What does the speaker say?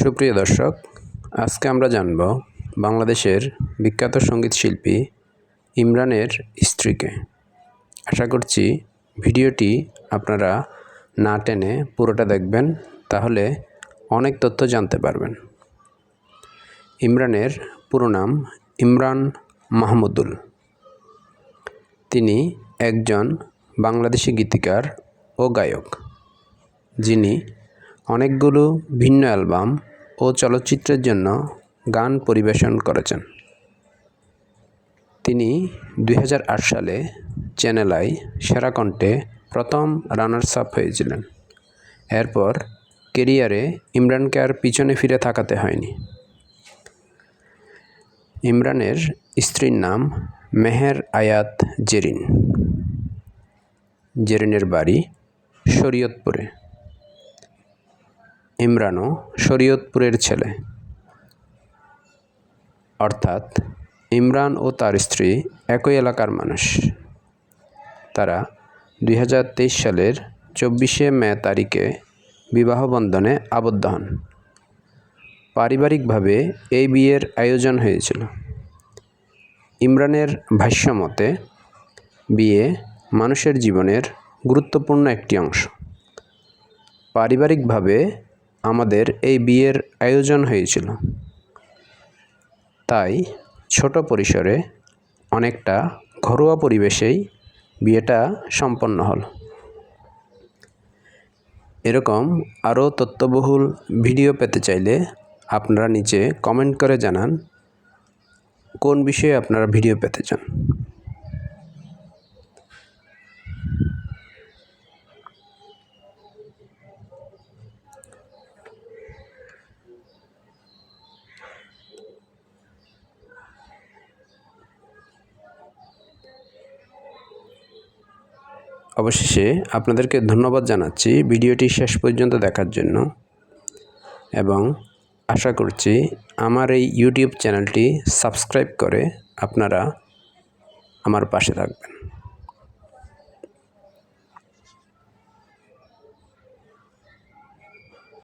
সুপ্রিয় দর্শক, আজকে আমরা জানব বাংলাদেশের বিখ্যাত সংগীত শিল্পী ইমরানের স্ত্রীকে। আশা করছি ভিডিওটি আপনারা না টেনে পুরোটা দেখবেন, তাহলে অনেক তথ্য জানতে পারবেন। ইমরানের পুরো নাম ইমরান মাহমুদুল। তিনি একজন বাংলাদেশি গীতিকার ও গায়ক, যিনি অনেকগুলো ভিন্ন অ্যালবাম ও চলচ্চিত্রের জন্য গান পরিবেশন করেছেন। তিনি দু হাজার আট সালে চ্যানেল আই সেরা কণ্ঠে প্রথম রানার্স আপ হয়েছিলেন। এরপর কেরিয়ারে ইমরানকে আর পিছনে ফিরে থাকাতে হয়নি। ইমরানের স্ত্রীর নাম মেহের আয়াত জেরিন। জেরিনের বাড়ি শরীয়তপুরে। ইমরানও শরীয়তপুরের ছেলে। অর্থাৎ ইমরান ও তার স্ত্রী একই এলাকার মানুষ। তারা দুই হাজার তেইশ সালের চব্বিশে মে তারিখে বিবাহবন্ধনে আবদ্ধ হন। পারিবারিকভাবে এই বিয়ের আয়োজন হয়েছিল। ইমরানের ভাষ্যমতে বিয়ে মানুষের জীবনের গুরুত্বপূর্ণ একটি অংশ। পারিবারিকভাবে আমাদের এই বিয়ের আয়োজন হয়েছিল। তাই ছোট পরিসরে অনেকটা ঘরোয়া পরিবেশেই বিয়েটা সম্পন্ন হল। এরকম আরও তথ্যবহুল ভিডিও পেতে চাইলে আপনারা নিচে কমেন্ট করে জানান, কোন বিষয়ে আপনারা ভিডিও পেতে চান। অবশেষে আপনাদেরকে ধন্যবাদ জানাচ্ছি ভিডিওটি শেষ পর্যন্ত দেখার জন্য। এবং আশা করছি আমার এই ইউটিউব চ্যানেলটি সাবস্ক্রাইব করে আপনারা আমার পাশে থাকবেন।